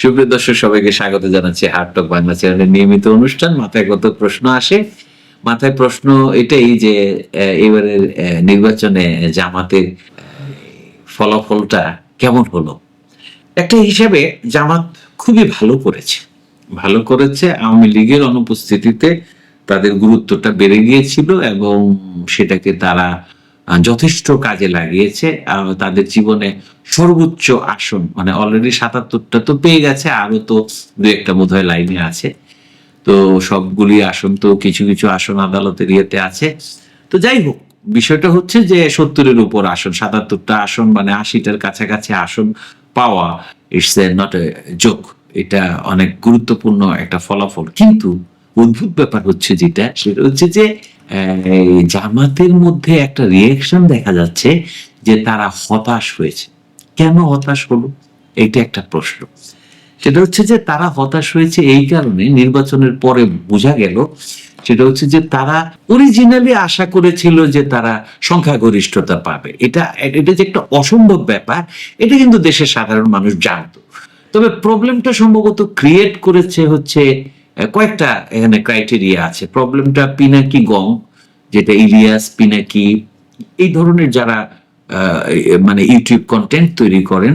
সুপ্রিয় দর্শক, সবাইকে স্বাগত জানাচ্ছি হার্টক বাংলা চ্যানেলের নিয়মিত অনুষ্ঠান। মাথায় কত প্রশ্ন আসে? মাথায় প্রশ্ন এটাই যে এবারের নির্বাচনে জামাতের ফলাফলটা কেমন হলো? একটা হিসাবে জামাত খুবই ভালো করেছে। ভালো করেছে। আওয়ামী লীগের অনুপস্থিতিতে তাদের গুরুত্বটা বেড়ে গিয়েছিল এবং সেটাকে তারা যথেষ্ট কাজে লাগিয়েছে তাদের জীবনে সর্বোচ্চ আসন মানে অলরেডি সাতাত্তরটা তো পেয়ে গেছে আরও তো দু একটা বোধহয় লাইনে আছে। তো সবগুলি আসন তো কিছু কিছু আসন আদালতের ইয়েতে আছে। তো যাই হোক, বিষয়টা হচ্ছে যে সত্তরের উপর আসন, সাতাত্তরটা আসন মানে আশিটার কাছাকাছি আসন পাওয়া it's a not a joke এটা অনেক গুরুত্বপূর্ণ একটা ফলাফল। কিন্তু অদ্ভুত ব্যাপার হচ্ছে যেটা, সেটা হচ্ছে যে জামাতের মধ্যে একটা রিয়েকশন দেখা যাচ্ছে যে তারা হতাশ হয়েছে। কেন হতাশ হলো? এটা একটা প্রশ্ন। সেটা হচ্ছে যে তারা হতাশ হয়েছে এই কারণে, নির্বাচনের পরে বোঝা গেল, সেটা হচ্ছে যে তারা অরিজিনালি আশা করেছিল যে তারা সংখ্যাগরিষ্ঠতা পাবে। এটা এটা যে একটা অসম্ভব ব্যাপার, এটা কিন্তু দেশের সাধারণ মানুষ জানতো। তবে প্রবলেমটা সম্ভবত ক্রিয়েট করেছে হচ্ছে কয়েকটা এখানে ক্রাইটেরিয়া আছে। প্রবলেমটা পিনাকি গং যেটা ইলিয়াস, পিনাকি, এই ধরনের যারা মানে ইউটিউব কন্টেন্ট তৈরি করেন,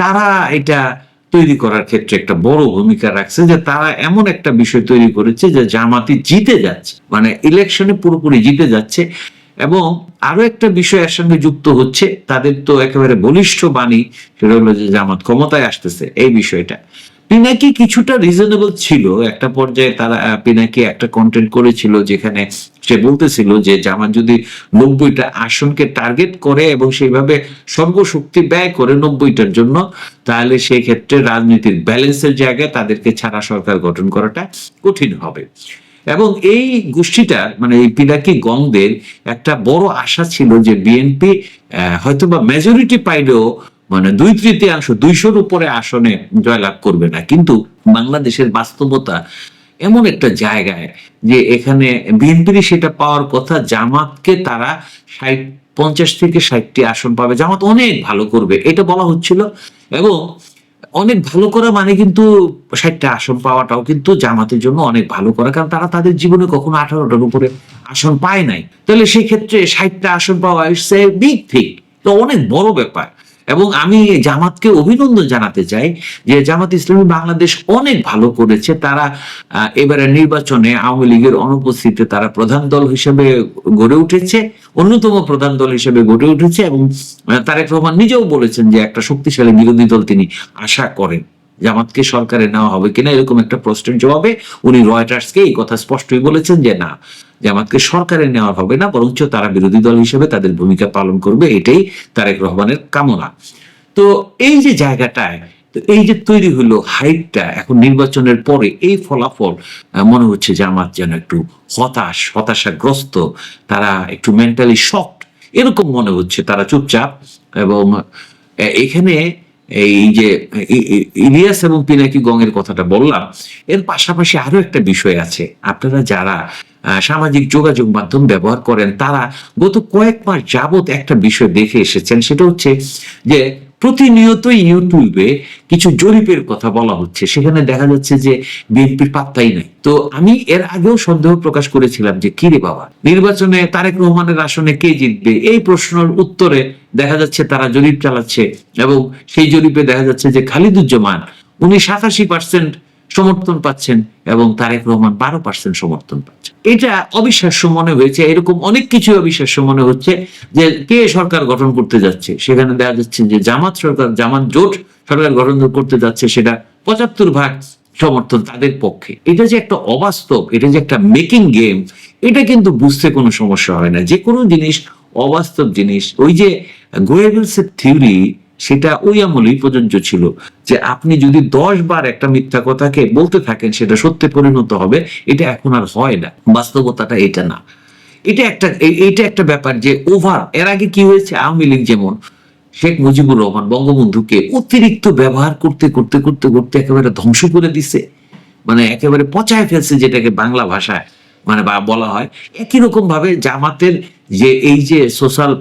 তারা এটা তৈরি করার ক্ষেত্রে একটা বড় ভূমিকা রাখছে যে তারা এমন একটা বিষয় তৈরি করেছে যে জামাতি জিতে যাচ্ছে মানে ইলেকশনে পুরোপুরি জিতে যাচ্ছে। এবং আরও একটা বিষয় এর সঙ্গে যুক্ত হচ্ছে, তাদের তো একেবারে বলিষ্ঠ বাণী, সেটা হলো যে জামাত ক্ষমতায় আসতেছে, এই বিষয়টা। পিনাকি কিছুটা রিজনেবল ছিল। একটা পর্যায়ে তারা পিনাকি একটা কন্টেন্ট করেছিল যেখানে সে বলতেছিল যে জামাত যদি নব্বইটা আসনকে টার্গেট করে এবং সেইভাবে সর্বশক্তি ব্যয় করে নব্বইটার জন্য, তাহলে সেই ক্ষেত্রে রাজনীতির ব্যালেন্সের জায়গায় তাদেরকে ছাড়া সরকার গঠন করাটা কঠিন হবে। এবং এই গোষ্ঠীটা মানে এই পিনাকি গংদের একটা বড় আশা ছিল যে বিএনপি হয়তো বা মেজরিটি পাইলেও মানে দুই তৃতীয়াংশ, দুইশোর উপরে আসনে জয়লাভ করবে না। কিন্তু বাংলাদেশের বাস্তবতা এমন একটা জায়গায় যে এখানে বিএনপির সেটা পাওয়ার কথা, জামাতকে তারা ষাট, পঞ্চাশ থেকে ষাটটি আসন পাবে। জামাত অনেক ভালো করবে, এটা বলা হচ্ছিল। এবং অনেক ভালো করা মানে কিন্তু ষাটটা আসন পাওয়াটাও কিন্তু জামাতের জন্য অনেক ভালো করা, কারণ তারা তাদের জীবনে কখনো আঠারোটার উপরে আসন পায় নাই। তাহলে সেই ক্ষেত্রে ষাটটা আসন পাওয়া ইটস এ বিগ থিং তো অনেক বড় ব্যাপার। এবং আমি জামাতকে অভিনন্দন জানাতে চাই যে জামাত ইসলামী বাংলাদেশ অনেক ভালো করেছে। তারা এবারে নির্বাচনে আওয়ামী লীগের অনুপস্থিতিতে তারা প্রধান দল হিসেবে গড়ে উঠেছে, অন্যতম প্রধান দল হিসেবে গড়ে উঠেছে এবং তারেক রহমান নিজেও বলেছেন যে একটা শক্তিশালী বিরোধী দল তিনি আশা করেন। জামাতকে সরকারে নেওয়া হবে কিনা এরকম একটা প্রশ্নের জবাবে উনি রয়টার্সকে এই কথা স্পষ্টই বলেছেন যে না জামাতকে সরকারে নেওয়া হবে না, বরঞ্চ তারা বিরোধী দল হিসেবে তাদের ভূমিকা পালন করবে, এটাই তারেক রহমানের কামনা। তো এই যে জায়গাটায় এই যে তৈরি হলো হাইটটা এখন নির্বাচনের পরে এই ফলাফল মনে হচ্ছে জামাত যেন একটু হতাশ, হতাশাগ্রস্ত, তারা একটু মেন্টালি শকড এরকম মনে হচ্ছে তারা চুপচাপ। এবং এখানে এই যে ইলিয়াস এবং পিনাকি গঙের কথাটা বললাম, এর পাশাপাশি আরও একটা বিষয় আছে। আপনারা যারা সামাজিক যোগাযোগ মাধ্যম ব্যবহার করেন। তারা গত কয়েক মাস যাবত একটা বিষয় দেখে এসেছেন, সেটা হচ্ছে যে প্রতিনিয়তই ইউটিউবে কিছু জরিপের কথা বলা হচ্ছে। সেখানে দেখা যাচ্ছে যে বিএনপির পাত্তাই নাই। তো আমি এর আগেও সন্দেহ প্রকাশ করেছিলাম যে, কি রে বাবা, নির্বাচনে তারেক রহমানের আসনে কে জিতবে? এই প্রশ্নের উত্তরে দেখা যাচ্ছে তারা জরিপ চালাচ্ছে এবং সেই জরিপে দেখা যাচ্ছে যে খালিদুজ্জামান, উনি সাতাশি পার্সেন্ট সমর্থন পাচ্ছেন এবং তারেক রহমান বারো পার্সেন্ট সমর্থন পাচ্ছেন। এটা অবিশ্বাস্য মনে হয়েছে, এরকম অনেক কিছু অবিশ্বাস্য মনে হচ্ছে যে কে সরকার গঠন করতে যাচ্ছে। সেখানে দেখা যাচ্ছে যে জামাত সরকার, জামাত জোট সরকার গঠন করতে যাচ্ছে, সেটা পঁচাত্তর ভাগ সমর্থন তাদের পক্ষে। এটা যে একটা অবাস্তব, এটা যে একটা মেকিং গেম এটা কিন্তু বুঝতে কোনো সমস্যা হয় না। যে কোনো জিনিস অবাস্তব জিনিস, ওই যে গোয়েবলসের থিওরি সেটা ওই আমলেই প্রযোজ্য ছিল যে আপনি যদি দশ বার একটা মিথ্যা কথাকে বলতে থাকেন, সেটা সত্যে পরিণত হবে, এটা এখন আর হয় না। বাস্তবতাটা এটা না। এটা একটা, এ- এটা একটা ব্যাপার যে ওভার এর আগে কি হয়েছে? আওয়ামী লীগ যেমন, শেখ মুজিবুর রহমান বঙ্গবন্ধুকে অতিরিক্ত ব্যবহার করতে করতে করতে করতে একেবারে ধ্বংস করে দিছে। মানে একেবারে পচায় ফেলছে যেটাকে বাংলা ভাষায় মানে বা বলা হয়। একই রকম ভাবে জামাতের যে এই যে সোশ্যাল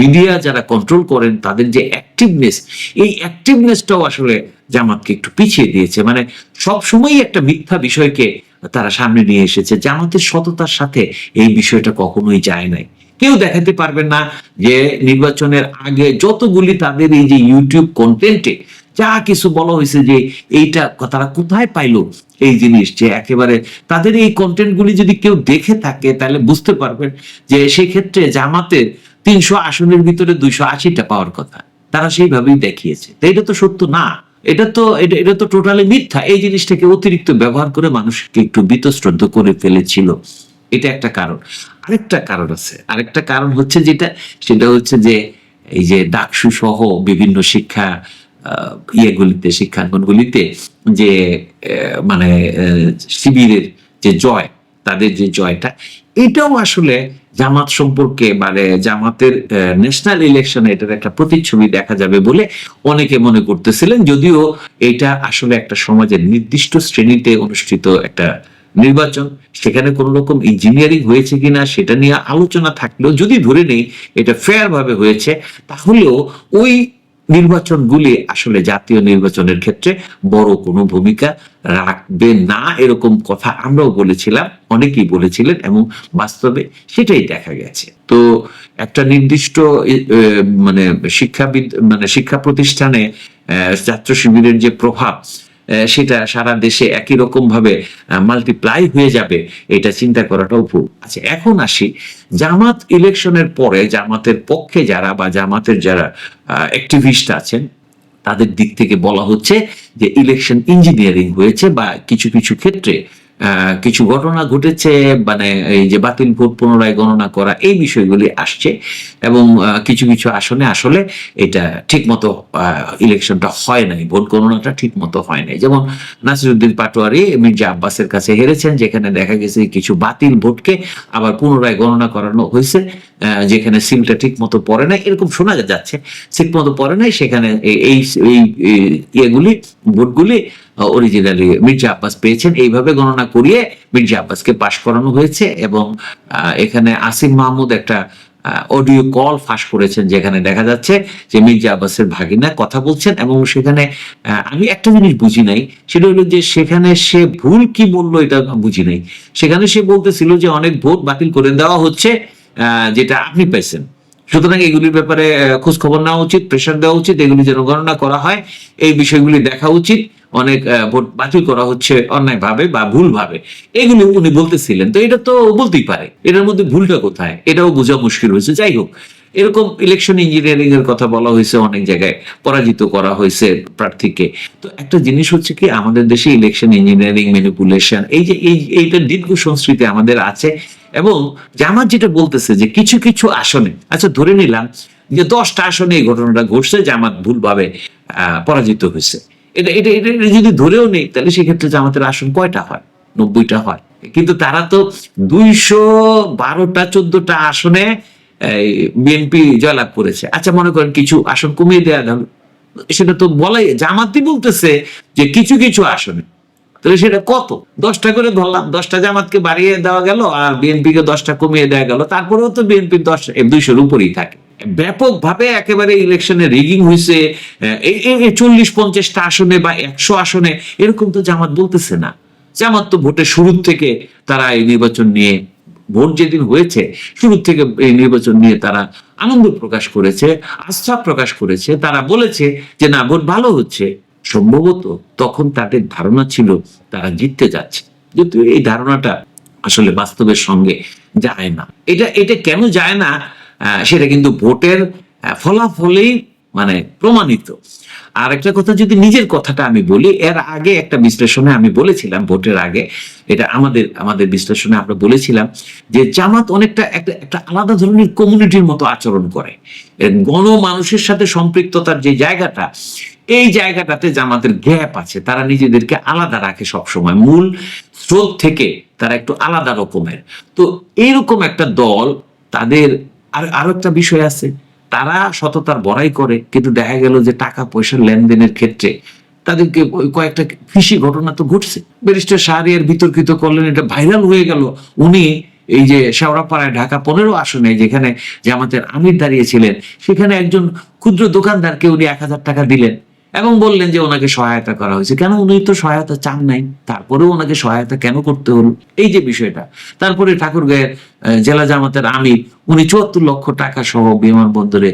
মিডিয়া যারা কন্ট্রোল করেন, তাদের যে অ্যাক্টিভনেস এই অ্যাক্টিভনেসটাও আসলে জামাতকে একটু পিছিয়ে দিয়েছে। মানে সব সময়ই একটা মিথ্যা বিষয়কে তারা সামনে নিয়ে এসেছে। জামাতের সততার সাথে এই বিষয়টা কখনোই যায় নাই। কেউ দেখাতে পারবেন না যে নির্বাচনের আগে যতগুলি তাদের এই যে ইউটিউব কন্টেন্টে যা কিছু বলা হয়েছে যে এইটা তারা কোথায় পাইলো এই জিনিস যে একেবারে তাদের এই কন্টেন্ট গুলি যদি কেউ দেখে থাকে তাহলে বুঝতে পারবেন যে সেই ক্ষেত্রে জামাতের তিনশো আসনের ভিতরে দুইশো আশিটা পাওয়ার কথা। তারা সেইভাবেই দেখিয়েছে। তো এটা তো সত্য না। এটা তো, এটা এটা তো টোটালি মিথ্যা। এই জিনিসটাকে অতিরিক্ত ব্যবহার করে মানুষকে একটু বিতশ্রদ্ধ করে ফেলেছিল। এটা একটা কারণ। আরেকটা কারণ আছে। আরেকটা কারণ হচ্ছে যেটা, সেটা হচ্ছে যে এই যে ডাকসু সহ বিভিন্ন শিক্ষা ইয়েগুলিতে, শিক্ষাঙ্গনগুলিতে যে মানে শিবিরের যে জয়, তাদের যে জয়টা, এটাও আসলে জামাত সম্পর্কে মানে জামাতের ন্যাশনাল ইলেকশনে এটার একটা প্রতিচ্ছবি দেখা যাবে বলে অনেকে মনে করতেছিলেন। যদিও এটা আসলে একটা সমাজের নির্দিষ্ট শ্রেণীতে অনুষ্ঠিত একটা নির্বাচন, সেখানে কোন রকম ইঞ্জিনিয়ারিং হয়েছে কিনা সেটা নিয়ে আলোচনা থাকলেও যদি ধরে নেই, এটা ফেয়ার ভাবে হয়েছে, তাহলেও ওই নির্বাচনগুলি আসলে জাতীয় নির্বাচনের ক্ষেত্রে বড় কোনো ভূমিকা রাখবে না, এরকম কথা আমরাও বলেছিলাম, অনেকেই বলেছিলেন এবং বাস্তবে সেটাই দেখা গেছে। তো একটা নির্দিষ্ট মানে শিক্ষাবিদ মানে শিক্ষা প্রতিষ্ঠানে ছাত্র শিবিরের যে প্রভাব সেটা সারা দেশে একই রকম ভাবে মাল্টিপ্লাই হয়ে যাবে, এটা চিন্তা করাটাও ভুল আচ্ছা এখন আসি, জামাত ইলেকশনের পরে জামাতের পক্ষে যারা বা জামাতের যারা অ্যাক্টিভিস্ট আছেন, তাদের দিক থেকে বলা হচ্ছে যে ইলেকশন ইঞ্জিনিয়ারিং হয়েছে বা কিছু কিছু ক্ষেত্রে কিছু ঘটনা ঘটেছে মানে এই যে বাতিল ভোট পুনরায় গণনা করা, এই বিষয়গুলি আসছে এবং কিছু কিছু আসনে আসলে এটা ঠিকমতো ইলেকশনটা হয় নাই, ভোট গণনাটা ঠিকমতো হয় নাই। যেমন নাসিরুদ্দিন পাটোয়ারি মির্জা আব্বাসের কাছে হেরেছেন, যেখানে দেখা গেছে কিছু বাতিল ভোটকে আবার পুনরায় গণনা করানো হয়েছে। যেখানে সিলটা ঠিক মতো পড়ে নাই, এরকম শোনা যাচ্ছে, ঠিক মতো পড়ে নাই, সেখানে এই- এই ইয়েগুলি, ভোটগুলি অরিজিনালি মির্জা আব্বাস পেয়েছেন। এইভাবে গণনা করিয়ে মির্জা আব্বাসকে পাশ করানো হয়েছে এবং এখানে আসিম মাহমুদ একটা অডিও কল ফাঁস করেছেন, যেখানে দেখা যাচ্ছে যে মির্জা আব্বাসের ভাগিনা কথা বলছেন এবং সেখানে আমি একটা জিনিস বুঝি নাই, সেটা হলো যে সেখানে সে ভুল কি বলল এটা বুঝি নাই। সেখানে সে বলতেছিল যে অনেক ভোট বাতিল করে দেওয়া হচ্ছে যেটা আপনি পেয়েছেন। সুতরাং এগুলির ব্যাপারে খোঁজ খবর নেওয়া উচিত প্রেশার দেওয়া উচিত, এগুলি যেন গণনা করা হয়। এই বিষয়গুলি দেখা উচিত, অনেক ভোট বাতিল করা হচ্ছে অন্যায় ভাবে বা ভুল ভাবে এগুলি উনি বলতেছিলেন, তো এটা তো বলতেই পারে। এটার মধ্যে ভুলটা কোথায়? এটাও বোঝা মুশকিল হয়েছে। যাই হোক, এরকম ইলেকশন ইঞ্জিনিয়ারিং এর কথা বলা হয়েছে, অনেক জায়গায় পরাজিত করা হয়েছে প্রার্থীকে। তো একটা জিনিস হচ্ছে কি, আমাদের দেশে ইলেকশন ইঞ্জিনিয়ারিং ম্যানিপুলেশন এই যে, এই, এইটা দীর্ঘ সংস্কৃতি আমাদের আছে। এবং জামাত যেটা বলতেছে যে কিছু কিছু আসনে আচ্ছা ধরে নিলাম যে দশটা আসনে এই ঘটনাটা ঘটছে, জামাত ভুলভাবে পরাজিত হয়েছে। এটা এটা এটা যদি ধরেও নেই, তাহলে সেক্ষেত্রে জামাতের আসন কয়টা হয়? নব্বইটা হয়। কিন্তু তারা তো দুইশো বারোটা, চোদ্দটা আসনে বিএনপি জয়লাভ করেছে। আচ্ছা মনে করেন কিছু আসন কমিয়ে দেওয়া সেটা তো বলাই, জামাতই বলতেছে যে কিছু কিছু আসনে। তাহলে সেটা কত? দশটা করে ধরলাম, দশটা জামাতকে বাড়িয়ে দেওয়া গেল আর বিএনপি কে দশটা কমিয়ে দেওয়া গেল। তারপরেও তো বিএনপি দশ দুইশোর উপরেই থাকে। ব্যাপকভাবে একেবারে ইলেকশনে রিগিং হয়েছে চল্লিশ পঞ্চাশটা আসনে বা একশো আসনে, এরকম তো জামাত বলতেছে না। জামাত তো ভোটের শুরুর থেকে তারা এই নির্বাচন নিয়ে, ভোট যেদিন হয়েছে শুরু থেকে এই নির্বাচন নিয়ে তারা আনন্দ প্রকাশ করেছে আস্থা প্রকাশ করেছে। তারা বলেছে যে না, ভোট ভালো হচ্ছে। সম্ভবত তখন তাদের ধারণা ছিল তারা জিততে যাচ্ছে। কিন্তু এই ধারণাটা আসলে বাস্তবের সঙ্গে যায় না। এটা এটা কেন যায় না? সেটা কিন্তু ভোটের ফলাফলেই মানে প্রমাণিত। আর একটা কথা যদি নিজের কথাটা আমি বলি, এর আগে একটা বিশ্লেষণে আমি বলেছিলাম, ভোটের আগে, এটা আমাদের আমাদের বিশ্লেষণে আমরা বলেছিলাম যে জামাত অনেকটা একটা একটা আলাদা ধরনের কমিউনিটির মতো আচরণ করে। গণ মানুষের সাথে সম্পৃক্ততার যে জায়গাটা এই জায়গাটাতে জামাতের গ্যাপ আছে, তারা নিজেদেরকে আলাদা রাখে সব সময় মূল স্রোত থেকে তারা একটু আলাদা রকমের। তো এইরকম একটা দল তাদের আর, আরও একটা বিষয় আছে। তারা সততার বড়াই করে, কিন্তু দেখা গেল যে টাকা পয়সার লেনদেনের ক্ষেত্রে তাদেরকে কয়েকটা কৃষি ঘটনা তো ঘটছে। ব্যারিস্টার শাহরিয়ার বিতর্কিত করলেন, এটা ভাইরাল হয়ে গেল। উনি এই যে শেওড়াপাড়ায় ঢাকা পনেরো আসনে যেখানে জামাতের আমির দাঁড়িয়েছিলেন, সেখানে একজন ক্ষুদ্র দোকানদারকে উনি এক হাজার টাকা দিলেন। এবং বললেন যে ওনাকে সহায়তা করা হয়েছে। কেন উনি তো সহায়তা চান নাই? তারপরেও ওনাকে সহায়তা কেন করতে হলো? এই যে বিষয়টা। তারপরে ঠাকুরগাঁয়ের জেলা জামাতের আমির, উনি চুয়াত্তর লক্ষ টাকা সহ বিমানবন্দরে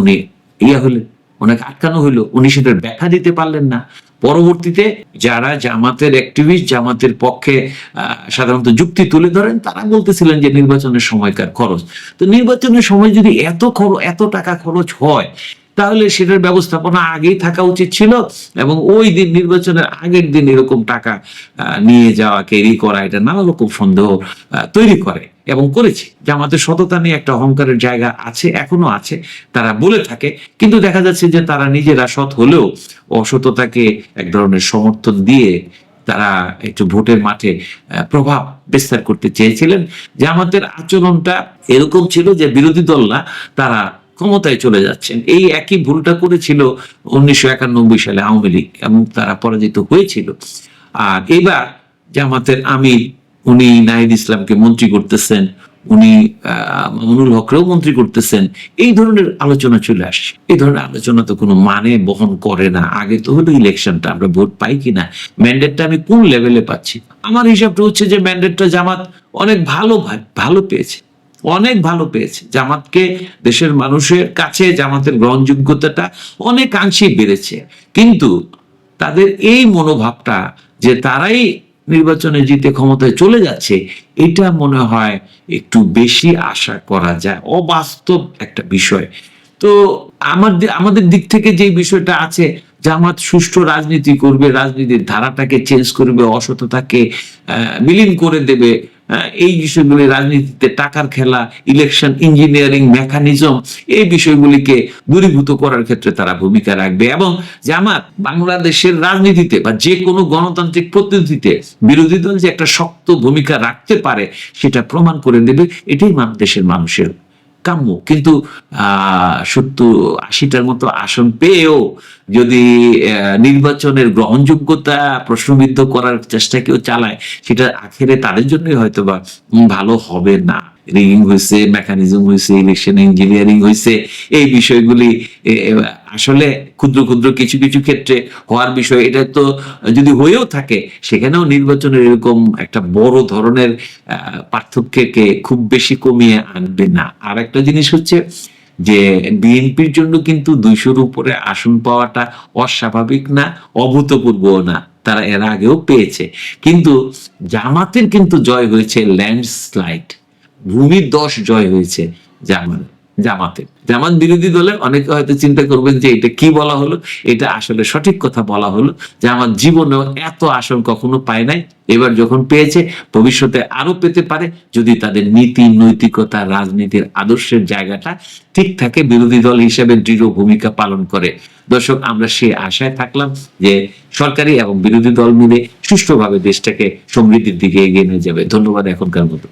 উনি ইয়ে হলেন, ওনাকে আটকানো হইল উনি সেটার ব্যাখ্যা দিতে পারলেন না। পরবর্তীতে যারা জামাতের অ্যাক্টিভিস্ট জামাতের পক্ষে সাধারণত যুক্তি তুলে ধরেন, তারা বলতেছিলেন যে নির্বাচনের সময়কার খরচ। তো নির্বাচনের সময় যদি এত খরচ, এত টাকা খরচ হয় তাহলে সেটার ব্যবস্থাপনা আগেই থাকা উচিত ছিল এবং ওই দিন নির্বাচনের আগের দিন এরকম টাকা নিয়ে যাওয়া ক্যারি করা, এটা নানা রকম সন্দেহ তৈরি করে এবং করেছে। যে আমাদের সততা নিয়ে একটা অহংকারের জায়গা আছে, এখনও আছে, তারা বলে থাকে। কিন্তু দেখা যাচ্ছে যে তারা নিজেরা সৎ হলেও অসততাকে এক ধরনের সমর্থন দিয়ে তারা একটু ভোটের মাঠে প্রভাব বিস্তার করতে চেয়েছিলেন। যে আমাদের আচরণটা এরকম ছিল যে বিরোধী দল না তারা ক্ষমতায় চলে যাচ্ছেন। এই একই ভুলটা করেছিল উনিশশো একানব্বই সালে আওয়ামী লীগ এবং তারা পরাজিত হয়েছিল। আর এবার জামাতের আমির, উনি নাহিদ ইসলামকে মন্ত্রী করতেছেন, উনি মামুনুল হকরেও মন্ত্রী করতেছেন, এই ধরনের আলোচনা চলে আসছে। এই ধরনের আলোচনা তো কোনো মানে বহন করে না। আগে তো হলো ইলেকশনটা, আমরা ভোট পাই কিনা, ম্যান্ডেটটা আমি কোন লেভেলে পাচ্ছি? আমার হিসাবটা হচ্ছে যে ম্যান্ডেটটা জামাত অনেক ভালো ভালো পেয়েছে। অনেক ভালো পেয়েছে। জামাতকে দেশের মানুষের কাছে জামাতের গ্রহণযোগ্যতাটা অনেকাংশেই বেড়েছে। কিন্তু তাদের এই মনোভাবটা যে তারাই নির্বাচনে জিতে ক্ষমতায় চলে যাচ্ছে, এটা মনে হয় একটু বেশি আশা করা যায়। অবাস্তব একটা বিষয়। তো আমার আমাদের দিক থেকে যে বিষয়টা আছে, জামাত সুষ্ঠু রাজনীতি করবে, রাজনীতির ধারাটাকে চেঞ্জ করবে, অসততাকে বিলীন করে দেবে এই বিষয়গুলি রাজনীতিতে টাকার খেলা ইলেকশন ইঞ্জিনিয়ারিং মেকানিজম এই বিষয়গুলিকে দূরীভূত করার ক্ষেত্রে তারা ভূমিকা রাখবে এবং জামাত বাংলাদেশের রাজনীতিতে বা যে কোনো গণতান্ত্রিক প্রতিনিধিতে বিরোধী দল যে একটা শক্ত ভূমিকা রাখতে পারে, সেটা প্রমাণ করে দেবে। এটাই দেশের মানুষের কাম্য। কিন্তু সত্তর আশিটার মতো আসন পেয়েও যদি নির্বাচনের গ্রহণযোগ্যতা প্রশ্নবিদ্ধ করার চেষ্টা কেউ চালায়, সেটা আখেরে তাদের জন্যই হয়তো বা ভালো হবে না। রিগিং হয়েছে মেকানিজম হয়েছে ইলেকশন, ইঞ্জিনিয়ারিং হয়েছে এই বিষয়গুলি আসলে ক্ষুদ্র ক্ষুদ্র কিছু কিছু ক্ষেত্রে হওয়ার বিষয়, এটা তো যদি হয়েও থাকে, সেখানেও নির্বাচনের এরকম একটা বড় ধরনের পার্থক্যকে খুব বেশি কমিয়ে আনবে না। আর একটা জিনিস হচ্ছে যে বিএনপির জন্য কিন্তু দুইশোর উপরে আসন পাওয়াটা অস্বাভাবিক না অভূতপূর্ব না, তারা এর আগেও পেয়েছে। কিন্তু জামাতের কিন্তু জয় হয়েছে, ল্যান্ডস্লাইড ভূমি দশ জয় হয়েছে জামাত জামাতে। জামাত বিরোধী দলে অনেকে হয়তো চিন্তা করবেন যে এটা কি বলা হলো, এটা আসলে সঠিক কথা বলা হলো। যে আমার জীবনেও এত আসন কখনো পায় নাই। এবার যখন পেয়েছে, ভবিষ্যতে আরও পেতে পারে। যদি তাদের নীতি, নৈতিকতা, রাজনীতির আদর্শের জায়গাটা ঠিক থাকে, বিরোধী দল হিসেবে দৃঢ় ভূমিকা পালন করে। দর্শক, আমরা সে আশায় থাকলাম যে সরকারি এবং বিরোধী দল মিলে সুষ্ঠুভাবে দেশটাকে সমৃদ্ধির দিকে এগিয়ে নিয়ে যাবে। ধন্যবাদ এখনকার মতো।